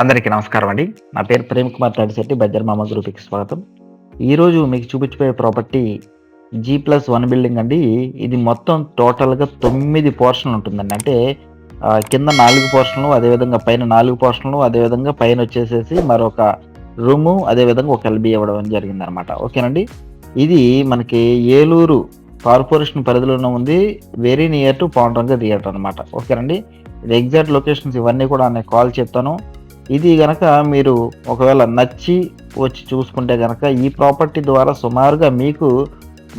అందరికీ నమస్కారం అండి. నా పేరు ప్రేమ్ కుమార్ తడిశెట్టి బజ్జర్ మామ గ్రూప్కి స్వాగతం. ఈరోజు మీకు చూపించిపోయే property G plus one building అండి. ఇది మొత్తం టోటల్గా తొమ్మిది పోర్షన్లు ఉంటుందండి. అంటే కింద నాలుగు పోర్షన్లు అదేవిధంగా పైన నాలుగు పోర్షన్లు అదేవిధంగా పైన వచ్చేసేసి మరొక రూము అదేవిధంగా ఒక ఎల్బీ ఇవ్వడం జరిగిందనమాట ఓకేనండి? ఇది మనకి ఏలూరు కార్పొరేషన్ పరిధిలోనే ఉంది. Very near to Pandranga theatre అనమాట ఓకేనండి? ఇది ఎగ్జాక్ట్ లొకేషన్స్ ఇవన్నీ కూడా నేను కాల్ చెప్తాను ఇది గనక మీరు ఒకవేళ నచ్చి వచ్చి చూసుకుంటే గనక ఈ ప్రాపర్టీ ద్వారా సుమారుగా మీకు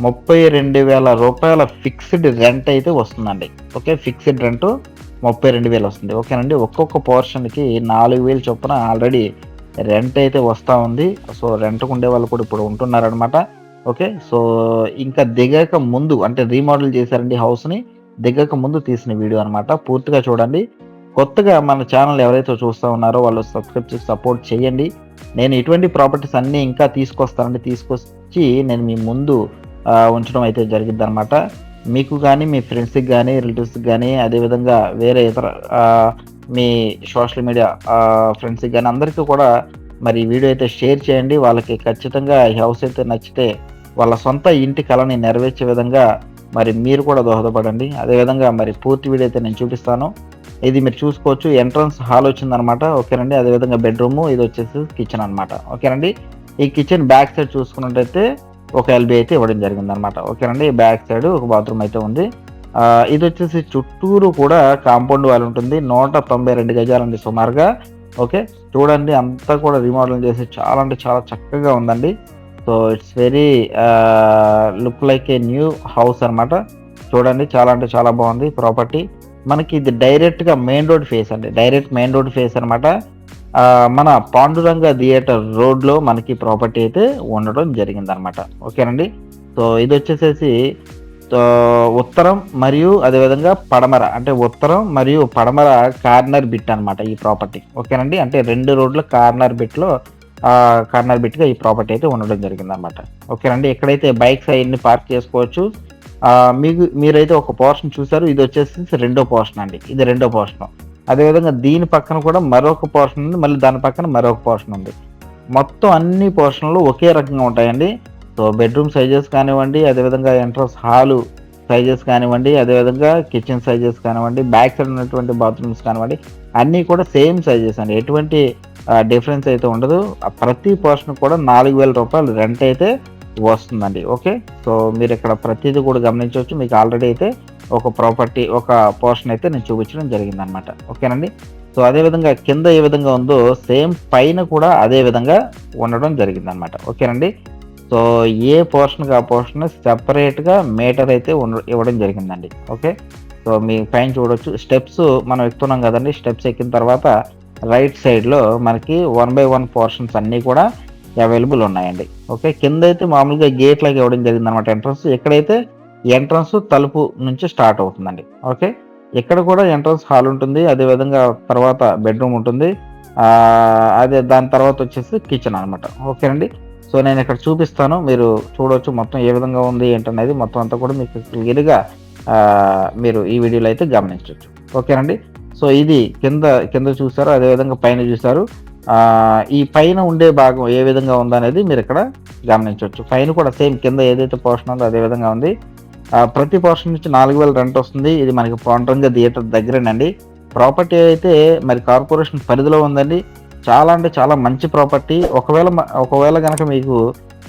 ముప్పై రెండు వేల రూపాయల ఫిక్స్డ్ రెంట్ అయితే వస్తుందండి. ఓకే ఫిక్స్డ్ రెంట్ ముప్పై రెండు వేలు వస్తుంది. ఓకేనండి ఒక్కొక్క పోర్షన్కి నాలుగు వేలు చొప్పున ఆల్రెడీ రెంట్ అయితే వస్తూ ఉంది. సో రెంట్కు ఉండే వాళ్ళు కూడా ఇప్పుడు ఉంటున్నారనమాట ఓకే సో ఇంకా దిగక ముందు అంటే రీమోడల్ చేశారండి హౌస్ని దిగక ముందు తీసిన వీడియో అనమాట పూర్తిగా చూడండి. కొత్తగా మన ఛానల్ ఎవరైతే చూస్తూ ఉన్నారో వాళ్ళు సబ్స్క్రైబ్ చేసి సపోర్ట్ చేయండి. నేను ఇటువంటి ప్రాపర్టీస్ అన్నీ ఇంకా తీసుకొస్తానండి. తీసుకొచ్చి నేను మీ ముందు ఉంచడం అయితే జరిగిద్ది అనమాట మీకు కానీ మీ ఫ్రెండ్స్కి కానీ రిలేటివ్స్కి కానీ అదేవిధంగా వేరే ఇతర మీ సోషల్ మీడియా ఫ్రెండ్స్కి కానీ అందరికీ కూడా మరి వీడియో అయితే షేర్ చేయండి. వాళ్ళకి ఖచ్చితంగా ఈ హౌస్ అయితే నచ్చితే వాళ్ళ సొంత ఇంటి కళని నెరవేర్చే విధంగా మరి మీరు కూడా దోహదపడండి. అదేవిధంగా మరి పూర్తి వీడియో అయితే నేను చూపిస్తాను. ఇది మీరు చూసుకోవచ్చు ఎంట్రన్స్ హాల్ వచ్చిందనమాట. ఓకేనండి అదేవిధంగా బెడ్రూమ్ ఇది వచ్చేసి కిచెన్ అనమాట. ఓకేనండి ఈ కిచెన్ బ్యాక్ సైడ్ చూసుకున్నట్టయితే ఒక ఎల్బీ అయితే ఇవ్వడం జరిగింది అనమాట ఓకేనండి బ్యాక్ సైడ్ ఒక బాత్రూమ్ అయితే ఉంది. ఇది వచ్చేసి చుట్టూరు కూడా కాంపౌండ్ వాల్ ఉంటుంది. నూట తొంభై రెండు గజాలండి సుమారుగా. ఓకే చూడండి అంతా కూడా రీమోడల్ చేసి చాలా అంటే చాలా చక్కగా ఉందండి. So it's very look like a new house అన్నమాట చూడండి చాలా అంటే చాలా బాగుంది ప్రాపర్టీ మనకి ఇది డైరెక్ట్గా మెయిన్ రోడ్ ఫేస్ అండి. డైరెక్ట్ మెయిన్ రోడ్ ఫేస్ అనమాట మన పాండురంగ థియేటర్ రోడ్లో మనకి ప్రాపర్టీ అయితే ఉండడం జరిగింది అనమాట ఓకేనండి? సో ఇది వచ్చేసేసి ఉత్తరం మరియు అదేవిధంగా పడమర. అంటే ఉత్తరం మరియు పడమర కార్నర్ బిట్ అన్నమాట ఈ ప్రాపర్టీ. ఓకేనండి? అంటే రెండు రోడ్ల కార్నర్ బిట్లో కార్నర్ బిట్గా ఈ ప్రాపర్టీ అయితే ఉండడం జరిగింది అనమాట ఓకేనండి? ఎక్కడైతే బైక్స్ అవన్నీ పార్క్ చేసుకోవచ్చు మీకు మీరైతే ఒక పోర్షన్ చూసారు ఇది వచ్చేసి రెండో పోర్షన్ అండి. ఇది రెండో పోర్షన్ అదేవిధంగా దీని పక్కన కూడా మరొక పోర్షన్ ఉంది మళ్ళీ దాని పక్కన మరొక పోర్షన్ ఉంది. మొత్తం అన్ని పోర్షన్లు ఒకే రకంగా ఉంటాయండి. సో బెడ్రూమ్ సైజెస్ కానివ్వండి అదేవిధంగా ఎంట్రన్స్ హాలు సైజెస్ కానివ్వండి అదేవిధంగా కిచెన్ సైజెస్ కానివ్వండి బ్యాక్ సైడ్ ఉన్నటువంటి బాత్రూమ్స్ కానివ్వండి అన్నీ కూడా సేమ్ సైజెస్ అండి. ఎటువంటి డిఫరెన్స్ అయితే ఉండదు. ప్రతి పోర్షన్ కూడా నాలుగు వేల రూపాయలు రెంట్ అయితే వస్తుందండి ఓకే? సో మీరు ఇక్కడ ప్రతిదీ కూడా గమనించవచ్చు. మీకు ఆల్రెడీ అయితే ఒక ప్రాపర్టీ ఒక పోర్షన్ అయితే నేను చూపించడం జరిగింది అనమాట ఓకేనండి? సో అదే విధంగా కింద ఏ విధంగా ఉందో సేమ్ పైన కూడా అదే విధంగా ఉండడం జరిగింది అనమాట ఓకేనండి? సో ఏ పోర్షన్కి ఆ పోర్షన్ సెపరేట్గా మీటర్ అయితే ఇవ్వడం జరిగిందండి ఓకే? సో మీ పైన చూడొచ్చు. స్టెప్స్ మనం ఎక్కుతున్నాం కదండి స్టెప్స్ ఎక్కిన తర్వాత రైట్ సైడ్లో మనకి వన్ బై వన్ పోర్షన్స్ అన్నీ కూడా అవైలబుల్ ఉన్నాయండి. ఓకే కింద అయితే మామూలుగా గేట్ లాగా ఇవ్వడం జరిగింది అనమాట ఎంట్రన్స్ ఎక్కడైతే ఎంట్రన్స్ తలుపు నుంచి స్టార్ట్ అవుతుందండి. ఓకే ఇక్కడ కూడా ఎంట్రన్స్ హాల్ ఉంటుంది. అదేవిధంగా తర్వాత బెడ్రూమ్ ఉంటుంది. అదే దాని తర్వాత వచ్చేసి కిచెన్ అనమాట ఓకేనండి సో నేను ఇక్కడ చూపిస్తాను. మీరు చూడవచ్చు మొత్తం ఏ విధంగా ఉంది ఏంటనేది. మొత్తం అంతా కూడా మీకు క్లియర్గా మీరు ఈ వీడియోలో అయితే గమనించవచ్చు. ఓకేనండి సో ఇది కింద కింద చూసారు అదేవిధంగా పైన చూసారు ఈ పైన ఉండే భాగం ఏ విధంగా ఉందనేది మీరు ఇక్కడ గమనించవచ్చు. పైన కూడా సేమ్ కింద ఏదైతే పోర్షన్ ఉందో అదే విధంగా ఉంది. ప్రతి పోర్షన్ నుంచి నాలుగు వేల రెంట్ వస్తుంది. ఇది మనకి పాండ్రంగ థియేటర్ దగ్గరేనండి. ప్రాపర్టీ అయితే మరి కార్పొరేషన్ పరిధిలో ఉందండి. చాలా అంటే చాలా మంచి ప్రాపర్టీ ఒకవేళ ఒకవేళ కనుక మీకు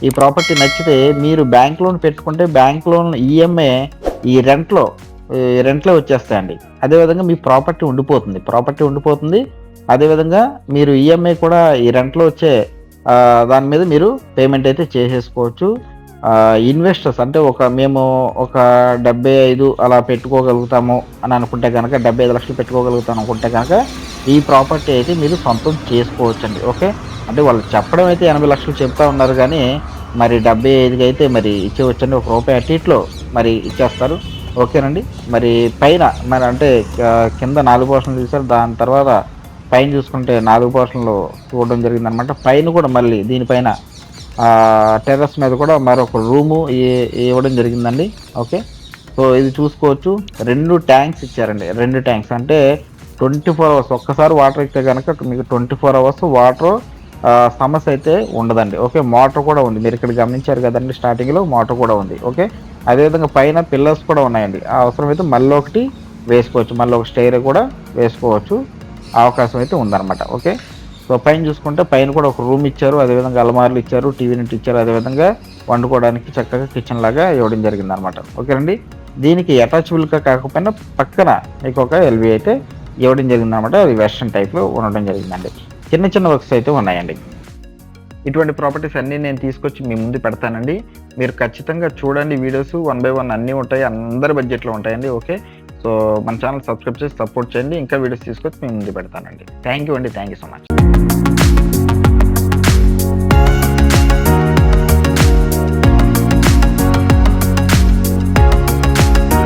ఈ ప్రాపర్టీ నచ్చితే మీరు బ్యాంక్ లోన్ పెట్టుకుంటే బ్యాంక్ లోన్ ఈఎంఐ ఈ రెంట్లో రెంట్లో వచ్చేస్తాయండి. అదేవిధంగా మీ ప్రాపర్టీ ఉండిపోతుంది. ప్రాపర్టీ ఉండిపోతుంది. అదేవిధంగా మీరు ఈఎంఐ కూడా ఈ రెంట్లో వచ్చే దాని మీద మీరు పేమెంట్ అయితే చేసేసుకోవచ్చు. ఇన్వెస్టర్స్ అంటే ఒక మేము ఒక డెబ్బై ఐదు అలా పెట్టుకోగలుగుతాము అని అనుకుంటే కనుక డెబ్బై ఐదు లక్షలు పెట్టుకోగలుగుతాం అనుకుంటే కనుక ఈ ప్రాపర్టీ అయితే మీరు సొంతం చేసుకోవచ్చు అండి ఓకే? అంటే వాళ్ళు చెప్పడం అయితే ఎనభై లక్షలు చెప్తా ఉన్నారు కానీ మరి డెబ్బై ఐదుకి అయితే మరి ఇచ్చేవచ్చండి ఒక రూపాయి అటు మరి ఇచ్చేస్తారు ఓకేనండి? మరి పైన మరి అంటే కింద నాలుగు పోర్షన్లు చూసారు దాని తర్వాత పైన చూసుకుంటే నాలుగు పోర్షన్లు చూడడం జరిగింది అనమాట పైన కూడా మళ్ళీ దీనిపైన టెర్రస్ మీద కూడా మరొక రూము ఇవ్వడం జరిగిందండి. ఓకే? సో ఇది చూసుకోవచ్చు. రెండు ట్యాంక్స్ ఇచ్చారండి. రెండు ట్యాంక్స్ అంటే ట్వంటీ ఫోర్ అవర్స్. ఒక్కసారి వాటర్ ఇస్తే కనుక మీకు ట్వంటీ ఫోర్ అవర్స్ వాటర్ సమస్య అయితే ఉండదండి. ఓకే? మోటార్ కూడా ఉంది. మీరు ఇక్కడ గమనించారు కదండి స్టార్టింగ్లో మోటార్ కూడా ఉంది. ఓకే? అదేవిధంగా పైన పిల్లర్స్ కూడా ఉన్నాయండి. ఆ అవసరమైతే మళ్ళీ ఒకటి వేసుకోవచ్చు. మళ్ళీ ఒక స్టైర్ కూడా వేసుకోవచ్చు. అవకాశం అయితే ఉందన్నమాట ఓకే? సో పైన చూసుకుంటే పైన కూడా ఒక రూమ్ ఇచ్చారు అదేవిధంగా అలమారులు ఇచ్చారు టీవీ నెట్ ఇచ్చారు అదేవిధంగా వండుకోవడానికి చక్కగా కిచెన్ లాగా ఇవ్వడం జరిగింది అనమాట ఓకేనండి దీనికి అటాచబుల్గా కాకపోయినా పక్కన మీకు ఒక ఎల్వి అయితే ఇవ్వడం జరిగింది అనమాట అది వెస్ట్రన్ టైప్లో ఉండడం జరిగిందండి. చిన్న చిన్న వర్క్స్ అయితే ఉన్నాయండి. ఇటువంటి ప్రాపర్టీస్ అన్నీ నేను తీసుకొచ్చి మీ ముందు పెడతానండి. మీరు ఖచ్చితంగా చూడండి వీడియోస్ వన్ బై వన్ అన్నీ ఉంటాయి అందరి బడ్జెట్లో ఉంటాయండి ఓకే? సో మన ఛానల్ సబ్స్క్రైబ్ చేసి సపోర్ట్ చేయండి. ఇంకా వీడియోస్ తీసుకొచ్చి మేము ముందు పెడతానండి. థ్యాంక్ యూ అండి. Thank you so much